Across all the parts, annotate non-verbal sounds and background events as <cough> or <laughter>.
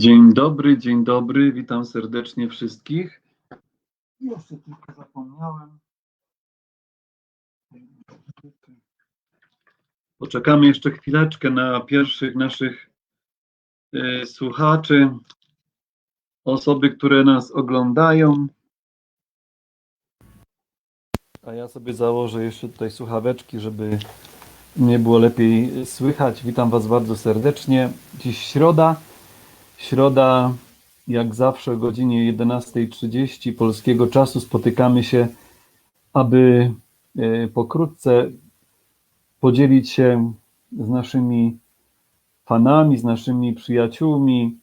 Dzień dobry, dzień dobry, witam serdecznie wszystkich. Jeszcze tylko zapomniałem. Poczekamy jeszcze chwileczkę na pierwszych naszych y, słuchaczy, osoby, które nas oglądają. A ja sobie założę jeszcze tutaj słuchaweczki, żeby mnie było lepiej słychać. Witam Was bardzo serdecznie. Dziś środa. Środa, jak zawsze o godzinie 11.30 polskiego czasu spotykamy się, aby e, pokrótce podzielić się z naszymi fanami, z naszymi przyjaciółmi,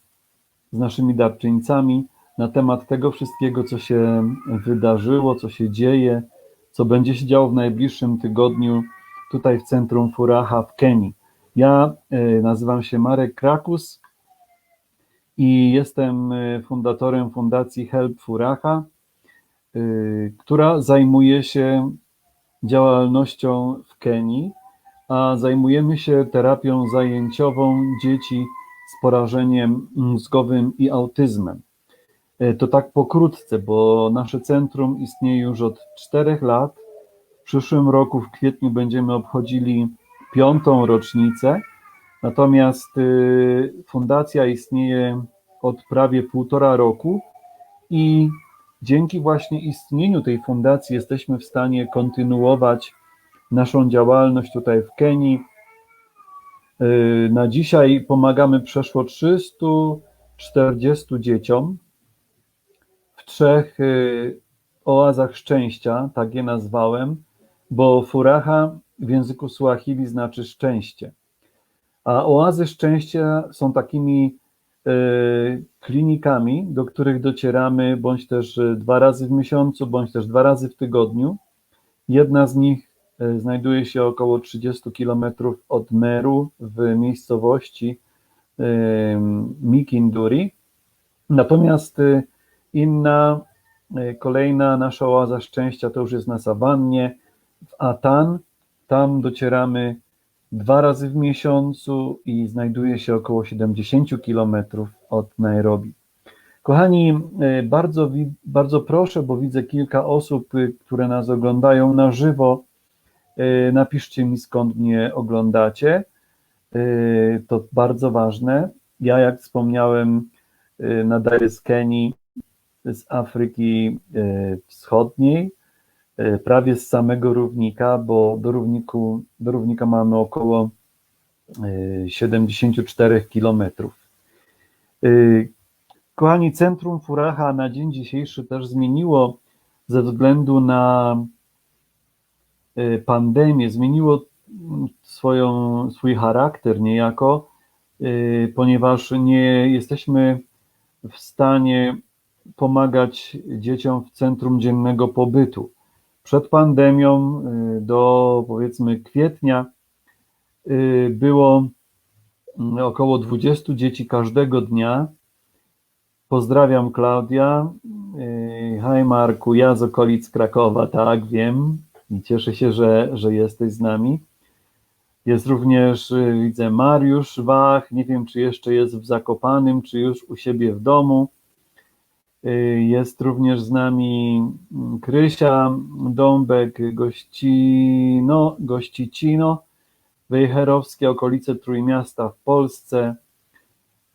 z naszymi darczyńcami na temat tego wszystkiego, co się wydarzyło, co się dzieje, co będzie się działo w najbliższym tygodniu tutaj w centrum Furaha w Kenii. Ja e, nazywam się Marek Krakus i jestem e, fundatorem Fundacji Help Furaha, e, która zajmuje się działalnością w Kenii, a zajmujemy się terapią zajęciową dzieci z porażeniem mózgowym i autyzmem. To tak pokrótce, bo nasze centrum istnieje już od czterech lat. W przyszłym roku, w kwietniu, będziemy obchodzili piątą rocznicę. Natomiast y, fundacja istnieje od prawie półtora roku i dzięki właśnie istnieniu tej fundacji jesteśmy w stanie kontynuować naszą działalność tutaj w Kenii. Y, Na dzisiaj pomagamy przeszło 340 dzieciom w trzech y, oazach szczęścia, tak je nazwałem, bo furaha w języku Swahili znaczy szczęście. A oazy szczęścia są takimi y, klinikami, do których docieramy bądź też y, dwa razy w miesiącu, bądź też dwa razy w tygodniu. Jedna z nich y, znajduje się około 30 km od Meru w miejscowości Mikinduri. Natomiast inna, kolejna nasza oaza szczęścia to już jest na sawannie w Atan. Tam docieramy dwa razy w miesiącu i znajduje się około 70 km od Nairobi. Kochani, y, bardzo, bardzo proszę, bo widzę kilka osób, y, które nas oglądają na żywo. y, Napiszcie mi skąd mnie oglądacie. To bardzo ważne. Ja, jak wspomniałem, nadaję z Kenii, z Afryki Wschodniej, prawie z samego równika, bo do, równiku, do równika mamy około y, 74 kilometrów. Y, Kochani, Centrum Furaha na dzień dzisiejszy też zmieniło ze względu na pandemię, zmieniło mm, swoją, swój charakter niejako, ponieważ nie jesteśmy w stanie pomagać dzieciom w centrum dziennego pobytu. Przed pandemią y, do powiedzmy kwietnia y, było mm, około 20 dzieci każdego dnia. Pozdrawiam Klaudia. Y, Hej Marku, ja z okolic Krakowa, tak, wiem i cieszę się, że, że jesteś z nami. Jest również, widzę, Mariusz Wach, nie wiem, czy jeszcze jest w Zakopanym, czy już u siebie w domu. Y, Jest również z nami mm, Krysia Dąbek, Gościno, Gościcino, Wejherowskie, okolice Trójmiasta w Polsce.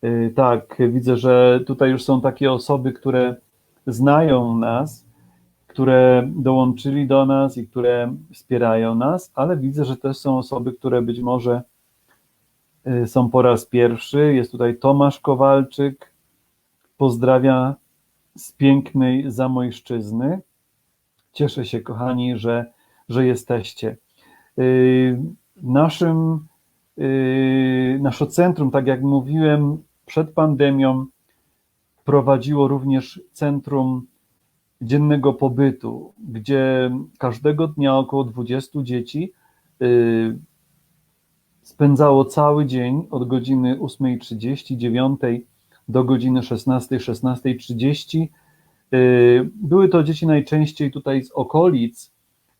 Y, Tak, widzę, że tutaj już są takie osoby, które znają nas, które dołączyli do nas i które wspierają nas, ale widzę, że też są osoby, które być może y, są po raz pierwszy. Jest tutaj Tomasz Kowalczyk, pozdrawia z pięknej Zamojszczyzny. Cieszę się, kochani, że, że jesteście. Y, Naszym, y, nasze centrum, tak jak mówiłem, przed pandemią prowadziło również centrum dziennego pobytu, gdzie każdego dnia około 20 dzieci y, spędzało cały dzień od godziny 8.30, 9 do godziny 16, 16.30. Y, Były to dzieci najczęściej tutaj z okolic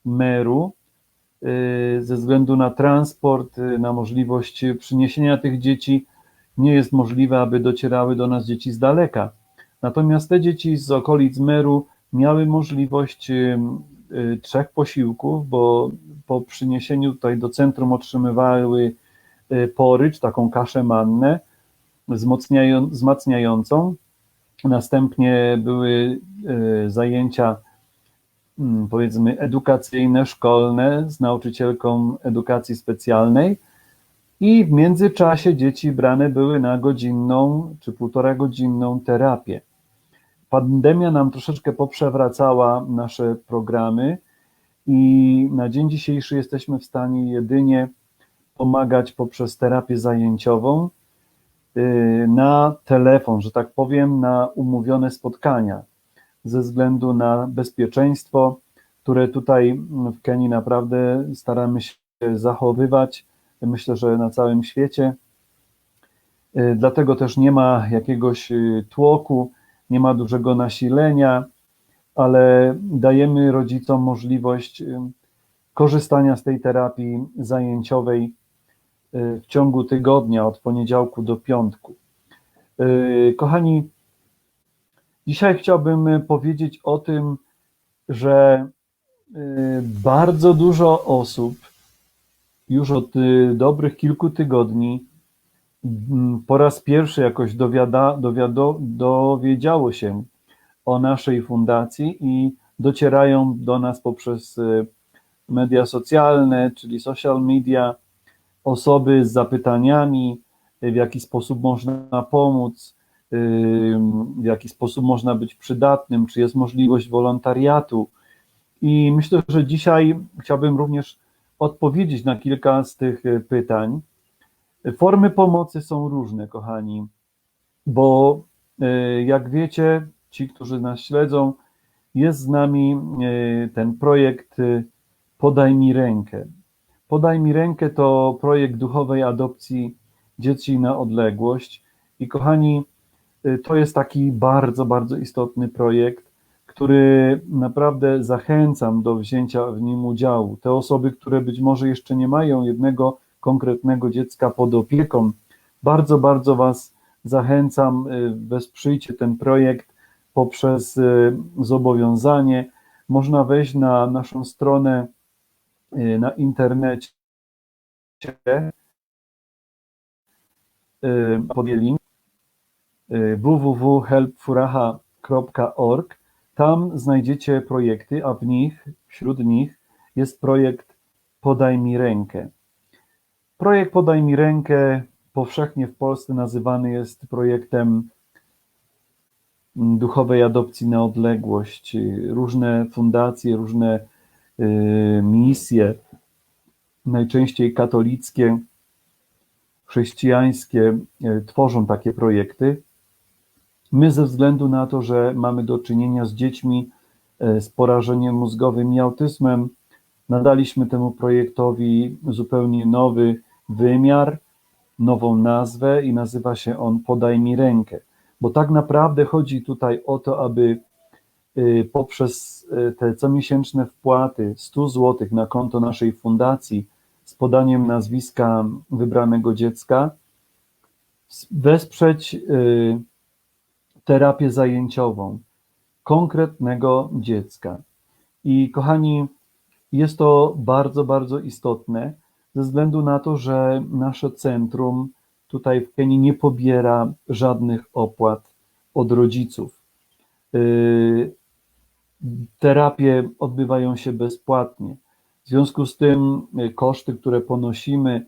Meru, y, ze względu na transport, y, na możliwość przyniesienia tych dzieci nie jest możliwe, aby docierały do nas dzieci z daleka. Natomiast te dzieci z okolic Meru miały możliwość trzech posiłków, bo po przyniesieniu tutaj do centrum otrzymywały porycz, taką kaszę mannę wzmacniającą. Następnie były zajęcia mm, powiedzmy edukacyjne, szkolne z nauczycielką edukacji specjalnej i w międzyczasie dzieci brane były na godzinną czy półtora godzinną terapię. Pandemia nam troszeczkę poprzewracała nasze programy i na dzień dzisiejszy jesteśmy w stanie jedynie pomagać poprzez terapię zajęciową na telefon, że tak powiem, na umówione spotkania ze względu na bezpieczeństwo, które tutaj w Kenii naprawdę staramy się zachowywać. Myślę, że na całym świecie. Yy, Dlatego też nie ma jakiegoś yy, tłoku, nie ma dużego nasilenia, ale dajemy rodzicom możliwość y, korzystania z tej terapii zajęciowej y, w ciągu tygodnia, od poniedziałku do piątku. Y, Kochani, dzisiaj chciałbym powiedzieć o tym, że bardzo dużo osób już od dobrych kilku tygodni mm, po raz pierwszy jakoś dowiada, dowiado, dowiedziało się o naszej fundacji i docierają do nas poprzez y, media socjalne, czyli social media, osoby z zapytaniami, y, w jaki sposób można pomóc, y, w jaki sposób można być przydatnym, czy jest możliwość wolontariatu. I myślę, że dzisiaj chciałbym również odpowiedzieć na kilka z tych pytań. Formy pomocy są różne, kochani, bo jak wiecie, ci, którzy nas śledzą, jest z nami ten projekt Podaj mi rękę. Podaj mi rękę to projekt duchowej adopcji dzieci na odległość. I kochani, to jest taki bardzo, bardzo istotny projekt, który naprawdę zachęcam do wzięcia w nim udziału. Te osoby, które być może jeszcze nie mają jednego konkretnego dziecka pod opieką, bardzo, bardzo Was zachęcam, wesprzyjcie ten projekt poprzez zobowiązanie. Można wejść na naszą stronę na internecie, podję link www.helpfuraha.org. Tam znajdziecie projekty, a w nich, wśród nich jest projekt Podaj mi rękę. Projekt Podaj mi rękę powszechnie w Polsce nazywany jest projektem duchowej adopcji na odległość. Różne fundacje, różne y, misje, najczęściej katolickie, chrześcijańskie, y, tworzą takie projekty. My, ze względu na to, że mamy do czynienia z dziećmi y, z porażeniem mózgowym i autyzmem, nadaliśmy temu projektowi zupełnie nowy wymiar, nową nazwę i nazywa się on Podaj mi rękę. Bo tak naprawdę chodzi tutaj o to, aby poprzez te comiesięczne wpłaty 100 zł na konto naszej fundacji z podaniem nazwiska wybranego dziecka wesprzeć terapię zajęciową konkretnego dziecka. I kochani, jest to bardzo, bardzo istotne ze względu na to, że nasze centrum tutaj w Kenii nie pobiera żadnych opłat od rodziców. Terapie odbywają się bezpłatnie. W związku z tym koszty, które ponosimy,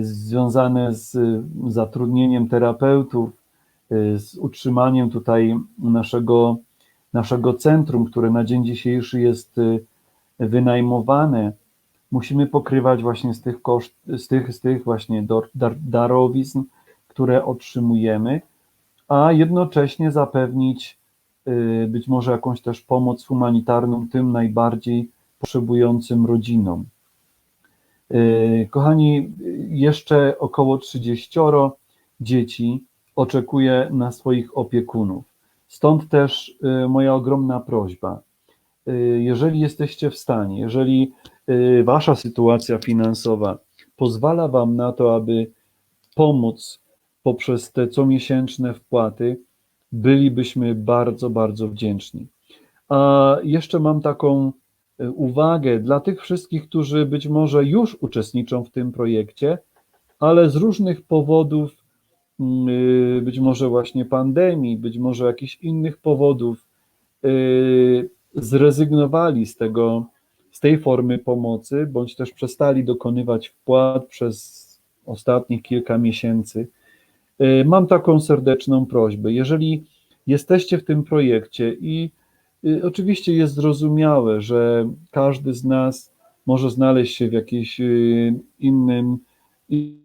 związane z zatrudnieniem terapeutów, z utrzymaniem tutaj naszego, naszego centrum, które na dzień dzisiejszy jest wynajmowane, musimy pokrywać właśnie z tych koszt, z tych, z tych właśnie dar, darowizn, które otrzymujemy, a jednocześnie zapewnić być może jakąś też pomoc humanitarną tym najbardziej potrzebującym rodzinom. Kochani, jeszcze około 30 dzieci oczekuje na swoich opiekunów. Stąd też moja ogromna prośba. Jeżeli jesteście w stanie, jeżeli wasza sytuacja finansowa pozwala wam na to, aby pomóc poprzez te comiesięczne wpłaty, bylibyśmy bardzo, bardzo wdzięczni. A jeszcze mam taką e, uwagę dla tych wszystkich, którzy być może już uczestniczą w tym projekcie, ale z różnych powodów, mm, y, być może właśnie pandemii, być może jakichś innych powodów, y, zrezygnowali z tego, z tej formy pomocy, bądź też przestali dokonywać wpłat przez ostatnich kilka miesięcy. Y, mam taką serdeczną prośbę. Jeżeli jesteście w tym projekcie i y, oczywiście jest zrozumiałe, że każdy z nas może znaleźć się w jakiejś y, innym,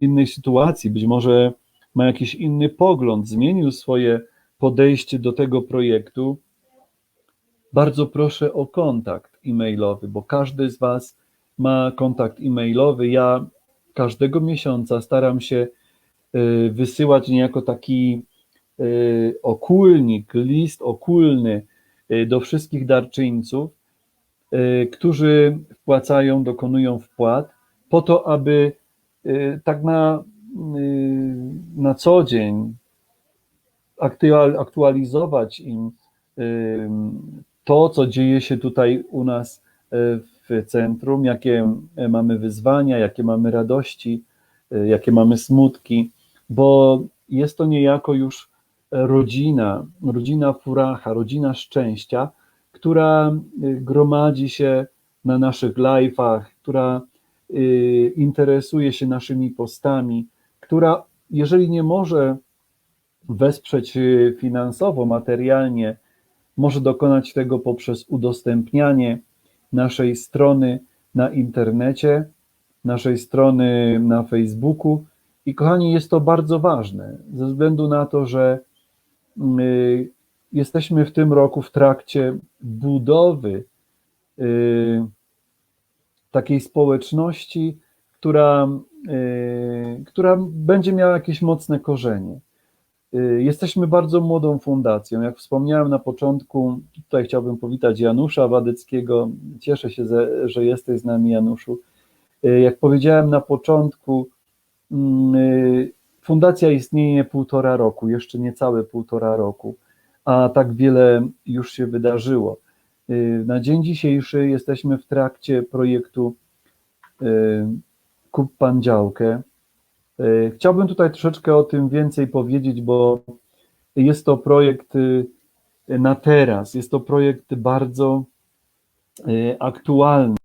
innej sytuacji, być może ma jakiś inny pogląd, zmienił swoje podejście do tego projektu, bardzo proszę o kontakt e-mailowy, bo każdy z Was ma kontakt e-mailowy. Ja każdego miesiąca staram się wysyłać niejako taki y, okulnik, list okulny y, do wszystkich darczyńców, którzy wpłacają, dokonują wpłat, po to, aby tak na, na co dzień aktualizować im to, co dzieje się tutaj u nas w centrum, jakie mamy wyzwania, jakie mamy radości, jakie mamy smutki, bo jest to niejako już rodzina, rodzina furacha, rodzina szczęścia, która gromadzi się na naszych live'ach, która y, interesuje się naszymi postami, która jeżeli nie może wesprzeć finansowo, materialnie, może dokonać tego poprzez udostępnianie naszej strony na internecie, naszej strony na Facebooku. I kochani, jest to bardzo ważne, ze względu na to, że my jesteśmy w tym roku w trakcie budowy y, takiej społeczności, która, y, która będzie miała jakieś mocne korzenie. Y, jesteśmy bardzo młodą fundacją. Jak wspomniałem na początku, tutaj chciałbym powitać Janusza Wadeckiego. Cieszę się, że jesteś z nami, Januszu. Y, jak powiedziałem na początku, mm, y, fundacja istnieje półtora roku, jeszcze niecałe półtora roku, a tak wiele już się wydarzyło. Na dzień dzisiejszy jesteśmy w trakcie projektu Kup Pan Działkę, chciałbym tutaj troszeczkę o tym więcej powiedzieć, bo jest to projekt y, na teraz, jest to projekt bardzo y, aktualny.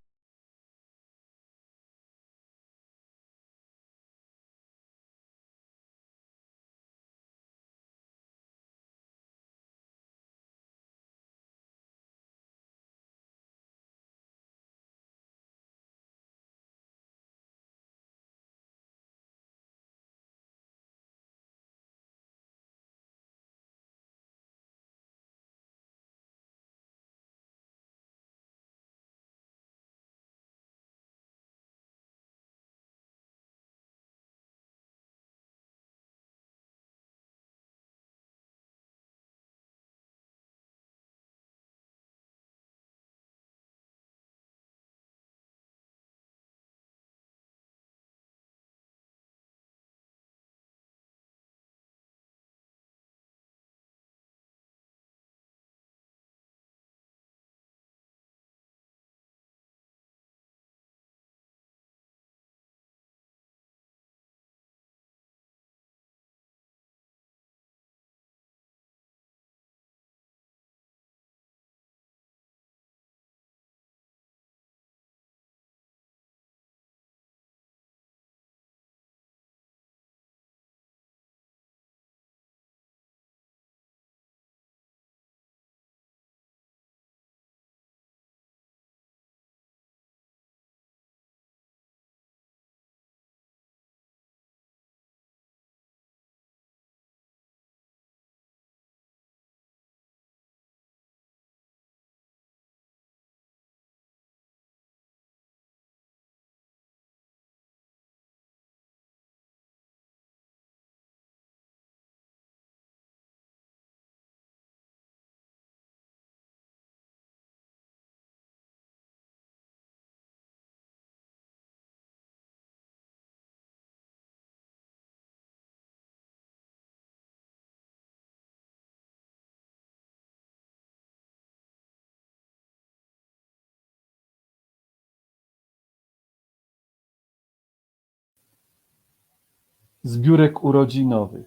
Zbiórek urodzinowych.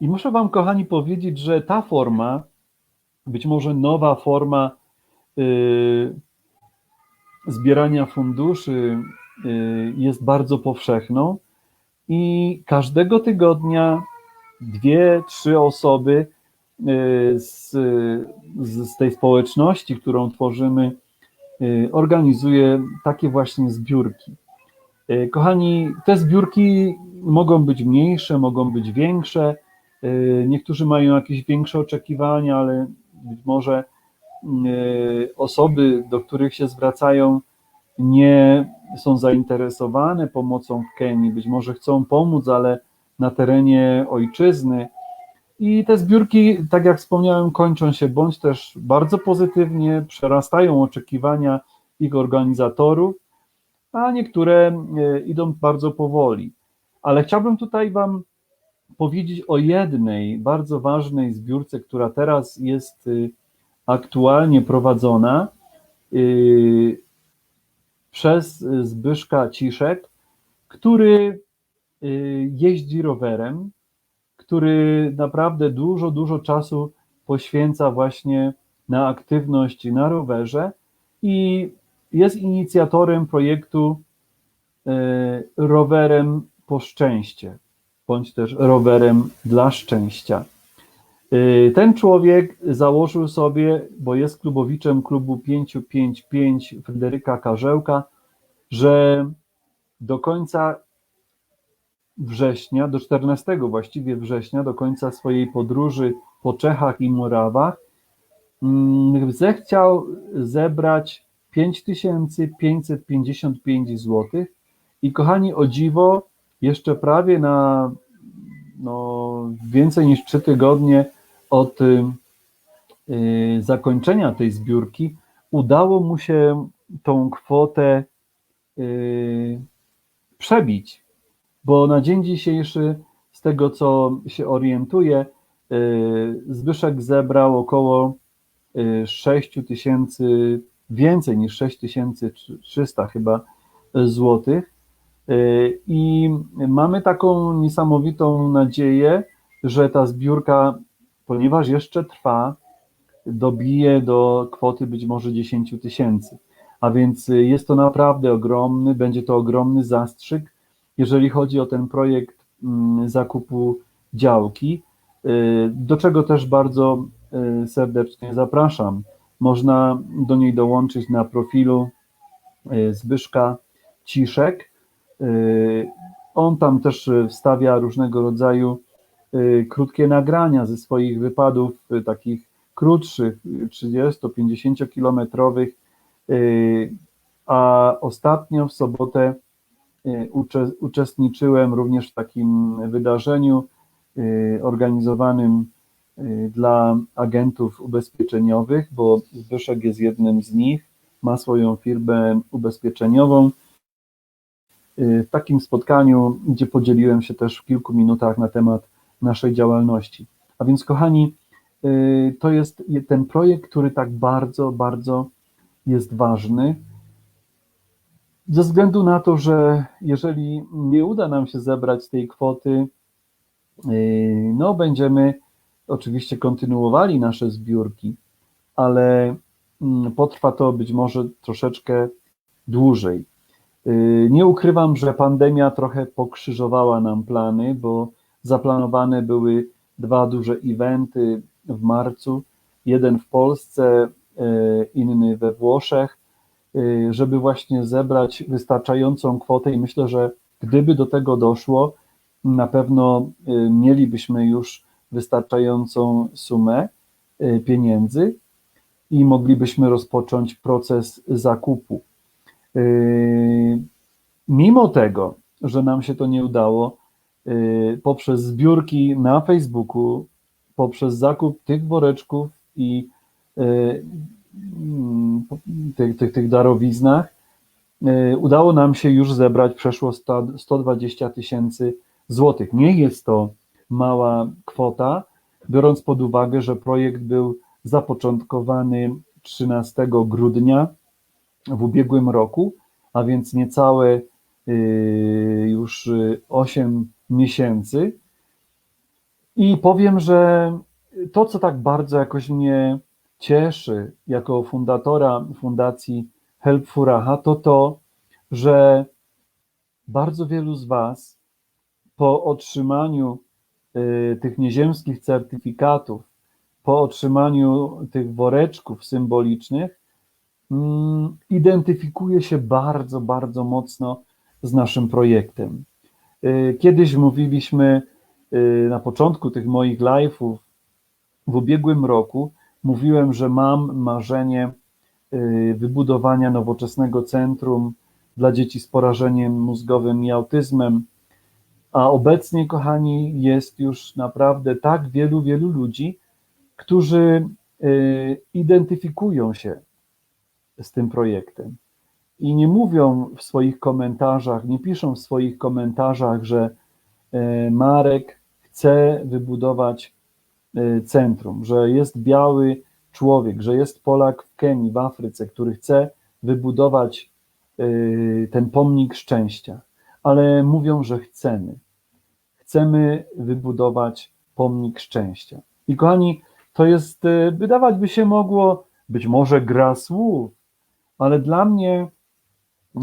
I muszę Wam, kochani, powiedzieć, że ta forma, być może nowa forma y, zbierania funduszy y, jest bardzo powszechną i każdego tygodnia dwie, trzy osoby y, z, z, tej społeczności, którą tworzymy, organizuje takie właśnie zbiórki. Y, Kochani, te zbiórki mogą być mniejsze, mogą być większe. Y, Niektórzy mają jakieś większe oczekiwania, ale być może y, osoby, do których się zwracają, nie są zainteresowane pomocą w Kenii, być może chcą pomóc, ale na terenie ojczyzny. I te zbiórki, tak jak wspomniałem, kończą się bądź też bardzo pozytywnie, przerastają oczekiwania ich organizatorów, a niektóre e, idą bardzo powoli. Ale chciałbym tutaj Wam powiedzieć o jednej bardzo ważnej zbiórce, która teraz jest y, aktualnie prowadzona y, przez Zbyszka Ciszek, który y, jeździ rowerem, który naprawdę dużo, dużo czasu poświęca właśnie na aktywność na rowerze i jest inicjatorem projektu y, Rowerem po szczęście, bądź też rowerem dla szczęścia. Y, Ten człowiek założył sobie, bo jest klubowiczem klubu 555 Fryderyka Karzełka, że do końca września, do 14 właściwie września, do końca swojej podróży po Czechach i Morawach, mm, zechciał zebrać 5555 zł i kochani, o dziwo, jeszcze prawie na no, więcej niż 3 tygodnie od y, y, zakończenia tej zbiórki udało mu się tą kwotę y, przebić, bo na dzień dzisiejszy, z tego co się orientuję, y, Zbyszek zebrał około y, 6 tysięcy, więcej niż 6300 chyba złotych. Y, I mamy taką niesamowitą nadzieję, że ta zbiórka, ponieważ jeszcze trwa, dobije do kwoty być może 10 tysięcy. A więc y, jest to naprawdę ogromny, będzie to ogromny zastrzyk, jeżeli chodzi o ten projekt mm, zakupu działki, do czego też bardzo serdecznie zapraszam. Można do niej dołączyć na profilu y, Zbyszka Ciszek. Y, On tam też wstawia różnego rodzaju y, krótkie nagrania ze swoich wypadów, takich krótszych, 30-50 kilometrowych, a ostatnio w sobotę ucze- uczestniczyłem również w takim wydarzeniu organizowanym dla agentów ubezpieczeniowych, bo Zbyszek jest jednym z nich, ma swoją firmę ubezpieczeniową. Y, W takim spotkaniu, gdzie podzieliłem się też w kilku minutach na temat naszej działalności. A więc, kochani, y, to jest ten projekt, który tak bardzo, bardzo jest ważny. Ze względu na to, że jeżeli nie uda nam się zebrać tej kwoty, no będziemy oczywiście kontynuowali nasze zbiórki, ale mm, potrwa to być może troszeczkę dłużej. Yy, Nie ukrywam, że pandemia trochę pokrzyżowała nam plany, bo zaplanowane były dwa duże eventy w marcu, jeden w Polsce, yy, inny we Włoszech, y, żeby właśnie zebrać wystarczającą kwotę i myślę, że gdyby do tego doszło, na pewno y, mielibyśmy już wystarczającą sumę y, pieniędzy i moglibyśmy rozpocząć proces zakupu. Y, Mimo tego, że nam się to nie udało, y, poprzez zbiórki na Facebooku, poprzez zakup tych woreczków i mm, tych, tych, tych darowiznach, udało nam się już zebrać przeszło 100, 120 tysięcy złotych. Nie jest to mała kwota, biorąc pod uwagę, że projekt był zapoczątkowany 13 grudnia w ubiegłym roku, a więc niecałe y, już 8 miesięcy. I powiem, że to, co tak bardzo jakoś mnie cieszy jako fundatora Fundacji Help Furaha, to to, że bardzo wielu z Was po otrzymaniu y, tych nieziemskich certyfikatów, po otrzymaniu tych woreczków symbolicznych, mm, identyfikuje się bardzo, bardzo mocno z naszym projektem. Y, kiedyś mówiliśmy y, na początku tych moich live'ów w ubiegłym roku, mówiłem, że mam marzenie wybudowania nowoczesnego centrum dla dzieci z porażeniem mózgowym i autyzmem. A obecnie, kochani, jest już naprawdę tak wielu, wielu ludzi, którzy y, identyfikują się z tym projektem i nie mówią w swoich komentarzach, nie piszą w swoich komentarzach, że y, Marek chce wybudować y, centrum, że jest biały człowiek, że jest Polak w Kenii, w Afryce, który chce wybudować ten pomnik szczęścia, ale mówią, że chcemy. Chcemy wybudować pomnik szczęścia. I kochani, to jest, y, wydawać by się mogło, być może gra słów, ale dla mnie,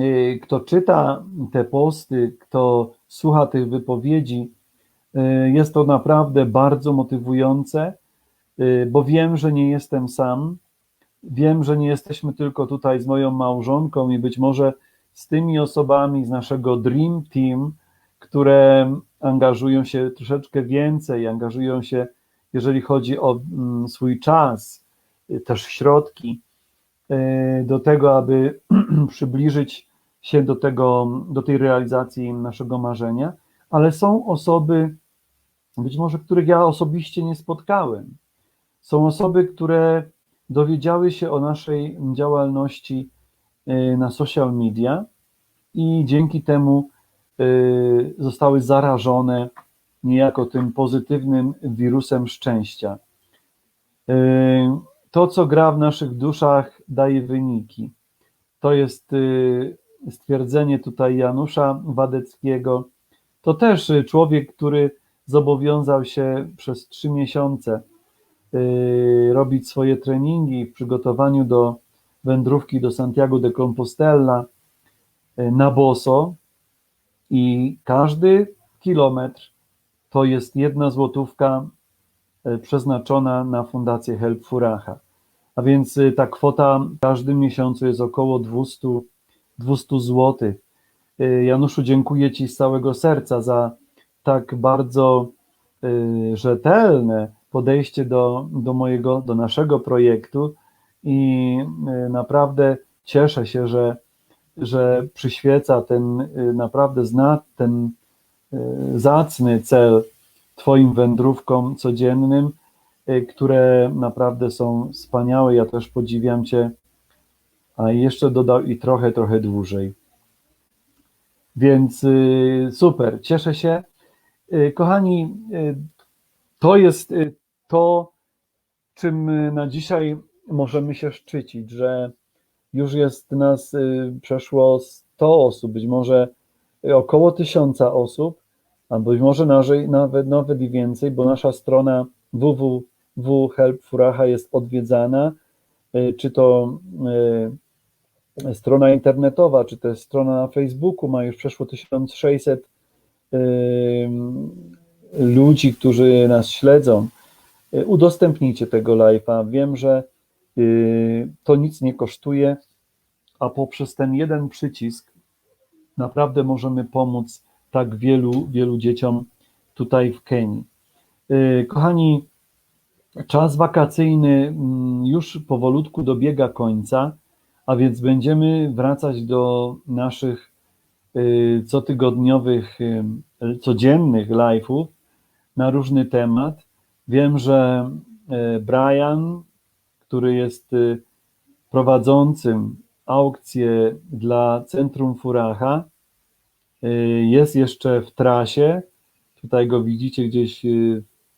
y, kto czyta te posty, kto słucha tych wypowiedzi, jest to naprawdę bardzo motywujące, bo wiem, że nie jestem sam, Wiem, że nie jesteśmy tylko tutaj z moją małżonką i być może z tymi osobami z naszego Dream Team, które angażują się troszeczkę więcej, angażują się, jeżeli chodzi o mm, swój czas, y, też środki, y, do tego, aby <clears throat> przybliżyć się do, tego, do tej realizacji naszego marzenia, ale są osoby, być może których ja osobiście nie spotkałem. Są osoby, które dowiedziały się o naszej działalności y, na social media i dzięki temu zostały zarażone niejako tym pozytywnym wirusem szczęścia. Y, to, co gra w naszych duszach, daje wyniki. To jest stwierdzenie tutaj Janusza Wadeckiego. To też człowiek, który zobowiązał się przez trzy miesiące Y, robić swoje treningi w przygotowaniu do wędrówki do Santiago de Compostela y, na boso i każdy kilometr to jest jedna złotówka y, przeznaczona na fundację Help Furaha. A więc ta kwota w każdym miesiącu jest około 200, 200 zł. Januszu, dziękuję Ci z całego serca za tak bardzo rzetelne podejście do, do mojego, do naszego projektu i naprawdę cieszę się, że, że przyświeca ten y, naprawdę zna, ten y, zacny cel Twoim wędrówkom codziennym, które naprawdę są wspaniałe. Ja też podziwiam Cię, a jeszcze dodał i trochę, trochę dłużej. Więc super, cieszę się. Kochani, to jest to, czym na dzisiaj możemy się szczycić, że już jest nas y, przeszło 100 osób, być może około tysiąca osób, a być może nawet, nawet i więcej, bo nasza strona www.helpfuraha jest odwiedzana, y, czy to y, strona internetowa, czy jest strona na Facebooku, ma już przeszło 1600 ludzi, którzy nas śledzą. Y, udostępnijcie tego live'a. Wiem, że y, to nic nie kosztuje, a poprzez ten jeden przycisk naprawdę możemy pomóc tak wielu, wielu dzieciom tutaj w Kenii. Y, kochani, czas wakacyjny mm, już powolutku dobiega końca, a więc będziemy wracać do naszych cotygodniowych, codziennych live'ów na różny temat. Wiem, że Brian, który jest e, prowadzącym aukcję dla Centrum Furaha, e, jest jeszcze w trasie. Tutaj go widzicie gdzieś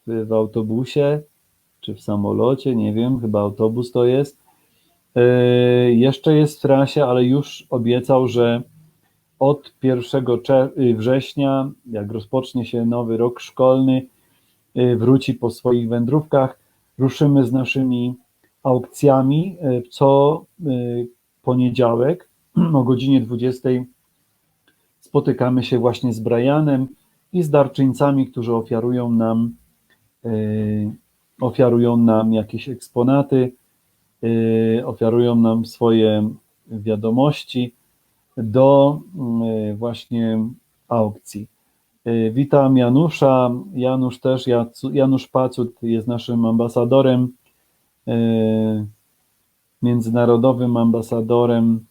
w, w autobusie czy w samolocie, nie wiem, chyba autobus to jest. Jeszcze jest w trasie, ale już obiecał, że od 1 czer- y, września, jak rozpocznie się nowy rok szkolny, y, wróci po swoich wędrówkach, ruszymy z naszymi aukcjami y, co y, poniedziałek <clears throat> o godzinie 20 spotykamy się właśnie z Brianem i z darczyńcami, którzy ofiarują nam y, ofiarują nam jakieś eksponaty, ofiarują nam swoje wiadomości do y, właśnie aukcji. Witam Janusza. Janusz też, Janusz Pacut jest naszym ambasadorem, międzynarodowym ambasadorem,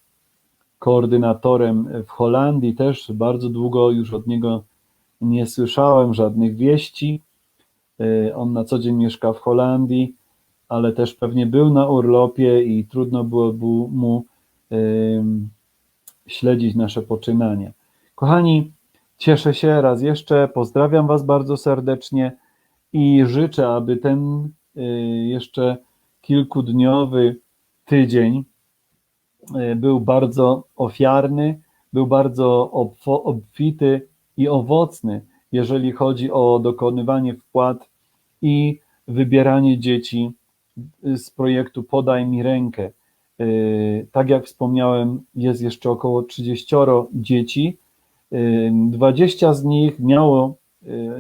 koordynatorem w Holandii. Też bardzo długo już od niego nie słyszałem żadnych wieści. Y, On na co dzień mieszka w Holandii, ale też pewnie był na urlopie i trudno było mu ym, śledzić nasze poczynania. Kochani, cieszę się raz jeszcze, pozdrawiam Was bardzo serdecznie i życzę, aby ten jeszcze kilkudniowy tydzień y, był bardzo ofiarny, był bardzo obfity i owocny, jeżeli chodzi o dokonywanie wpłat i wybieranie dzieci y, z projektu Podaj mi rękę. Y, Tak jak wspomniałem, jest jeszcze około 30 dzieci. Y, 20 z nich miało,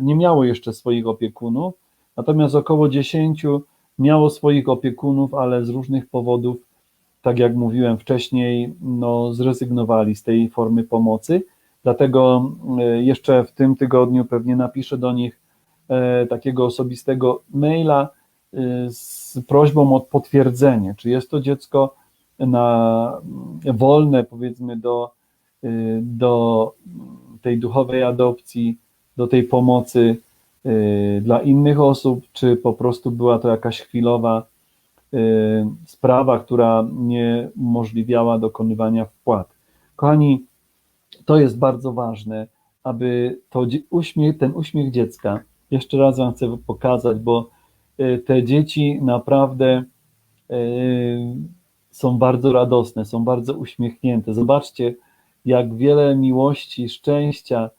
nie miało jeszcze swoich opiekunów, natomiast około 10 miało swoich opiekunów, ale z różnych powodów, tak jak mówiłem wcześniej, no, zrezygnowali z tej formy pomocy. Dlatego y, jeszcze w tym tygodniu pewnie napiszę do nich e, takiego osobistego maila y, z prośbą o potwierdzenie, czy jest to dziecko na wolne, powiedzmy, do, do tej duchowej adopcji, do tej pomocy dla innych osób, czy po prostu była to jakaś chwilowa y, sprawa, która nie umożliwiała dokonywania wpłat. Kochani, to jest bardzo ważne, aby to uśmiech, ten uśmiech dziecka, jeszcze raz Wam chcę pokazać, bo y, te dzieci naprawdę y, są bardzo radosne, są bardzo uśmiechnięte. Zobaczcie, jak wiele miłości, szczęścia,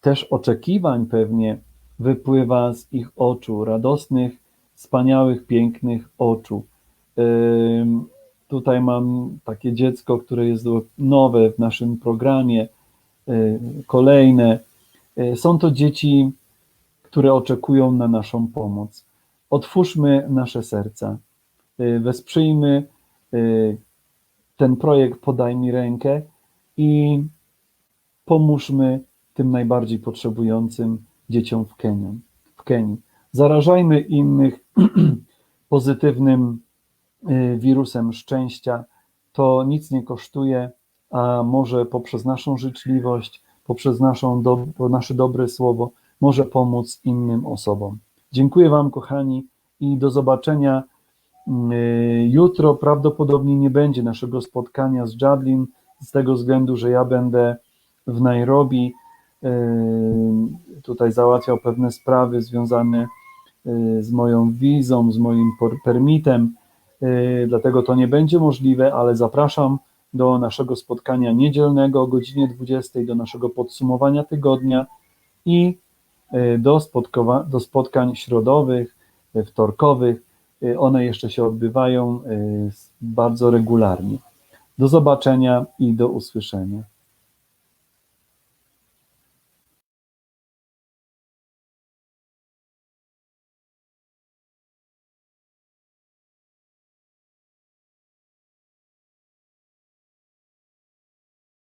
też oczekiwań pewnie wypływa z ich oczu, radosnych, wspaniałych, pięknych oczu. Tutaj mam takie dziecko, które jest nowe w naszym programie, y, kolejne. Y, Są to dzieci, które oczekują na naszą pomoc. Otwórzmy nasze serca, y, wesprzyjmy ten projekt Podaj mi rękę i pomóżmy tym najbardziej potrzebującym dzieciom w Kenii. W Kenii. Zarażajmy innych <clears throat> pozytywnym y, wirusem szczęścia. To nic nie kosztuje, a może poprzez naszą życzliwość, poprzez naszą do, nasze dobre słowo może pomóc innym osobom. Dziękuję Wam, kochani, i do zobaczenia. Y, Jutro prawdopodobnie nie będzie naszego spotkania z Jadlin, z tego względu, że ja będę w Nairobi. Tutaj załatwiał pewne sprawy związane y, z moją wizą, z moim permitem, y, dlatego to nie będzie możliwe, ale zapraszam do naszego spotkania niedzielnego o godzinie 20, do naszego podsumowania tygodnia i y, do, spotkowa- do spotkań środowych, wtorkowych. One jeszcze się odbywają bardzo regularnie. Do zobaczenia i do usłyszenia.